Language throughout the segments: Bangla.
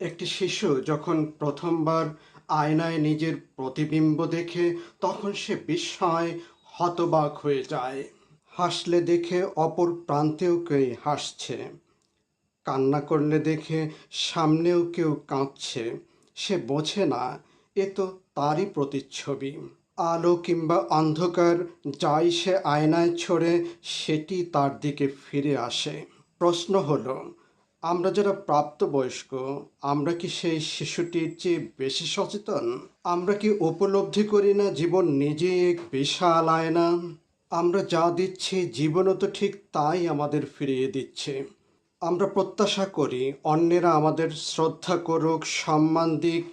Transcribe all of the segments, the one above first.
একটি শিশু যখন প্রথমবার আয়নায় নিজের প্রতিবিম্ব দেখে, তখন সে বিস্ময় হতবাক হয়ে যায়। হাসলে দেখে অপর প্রান্তেও কেউ হাসছে। কান্না করলে দেখে সামনেও কেউ কাঁদছে। সে বোঝে না, এ তো তারই প্রতিচ্ছবি। আলো কিংবা অন্ধকার, যাই সে আয়নায় ছড়ে, সেটি তার দিকে ফিরে আসে। প্রশ্ন হলো আমরা যারা প্রাপ্তবয়স্ক, আমরা কি সেই শিশুটির চেয়ে বেশি সচেতন? আমরা কি উপলব্ধি করি না জীবন নিজেই এক বিশাল আয়না? আমরা যা দিচ্ছি, জীবনও তো ঠিক তাই আমাদের ফিরিয়ে দিচ্ছে। আমরা প্রত্যাশা করি অন্যেরা আমাদের শ্রদ্ধা করুক, সম্মান দিক,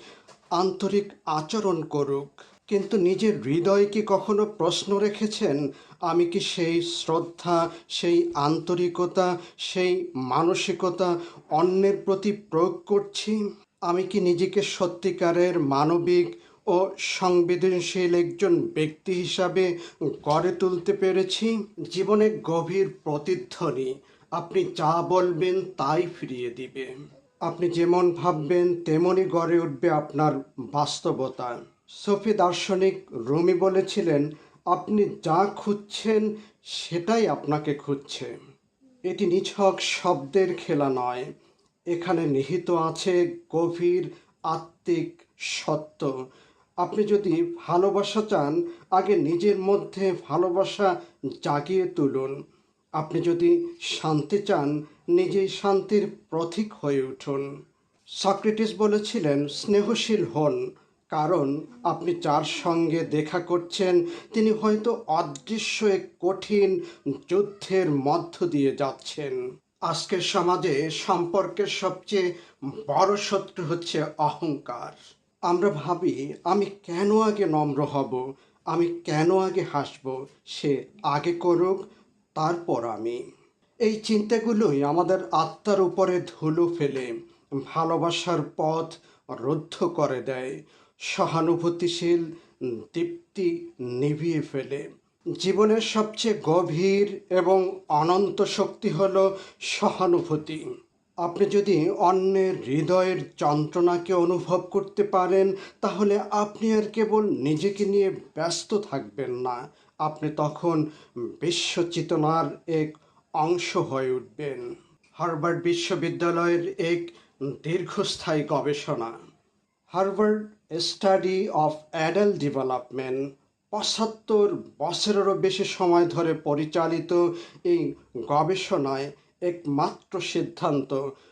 আন্তরিক আচরণ করুক। কিন্তু নিজের হৃদয় কি কখনো প্রশ্ন রেখেছেন? আমি কি সেই শ্রদ্ধা, সেই আন্তরিকতা, সেই মানসিকতা অন্যের প্রতি প্রয়োগ করছি? আমি কি নিজেকে সত্যিকারের মানবিক ও সংবেদনশীল একজন ব্যক্তি হিসাবে গড়ে তুলতে পেরেছি? জীবনে গভীর প্রতিধ্বনি। আপনি যা বলবেন তাই ফিরিয়ে দিবে। আপনি যেমন ভাববেন, তেমনই গড়ে উঠবে আপনার বাস্তবতা। সফি দার্শনিক রুমি বলেছিলেন, আপনি যা খুঁজছেন, সেটাই আপনাকে খুঁজছে। এটি নিছক শব্দের খেলা নয়। এখানে নিহিত আছে গভীর আত্মিক সত্য। আপনি যদি ভালোবাসা চান, আগে নিজের মধ্যে ভালোবাসা জাগিয়ে তুলুন। আপনি যদি শান্তি চান, নিজেই শান্তির প্রতীক হয়ে উঠুন। সক্রেটিস বলেছিলেন, স্নেহশীল হন। কারণ আপনি যার সঙ্গে দেখা করছেন, তিনি হয়তো অদৃশ্য এক কঠিন যুদ্ধের মধ্য দিয়ে যাচ্ছেন। আজকের সমাজে সম্পর্কের সবচেয়ে বড় শত্রু হচ্ছে অহংকার। আমরা ভাবি, আমি কেন আগে নম্র হব? আমি কেন আগে হাসব? সে আগে করুক, তারপর আমি। এই চিন্তাগুলোই আমাদের আত্মার উপরে ধুলো ফেলে, ভালোবাসার পথ রুদ্ধ করে দেয়। সহানুভূতিশীল দীপ্তি নিভিয়ে ফেলে। জীবনের সবচেয়ে গভীর এবং অনন্ত শক্তি হল সহানুভূতি। আপনি যদি অন্যের হৃদয়ের যন্ত্রণাকে অনুভব করতে পারেন, তাহলে আপনি আর কেবল নিজেকে নিয়ে ব্যস্ত থাকবেন না। আপনি তখন বিশ্বচেতনার এক অংশ হয়ে উঠবেন। হার্ভার্ড বিশ্ববিদ্যালয়ের এক দীর্ঘস্থায়ী গবেষণা। Harvard study of adult development পঁচাত্তর বছরেরও বেশি সময় ধরে পরিচালিত এই গবেষণায় একমাত্র সিদ্ধান্ত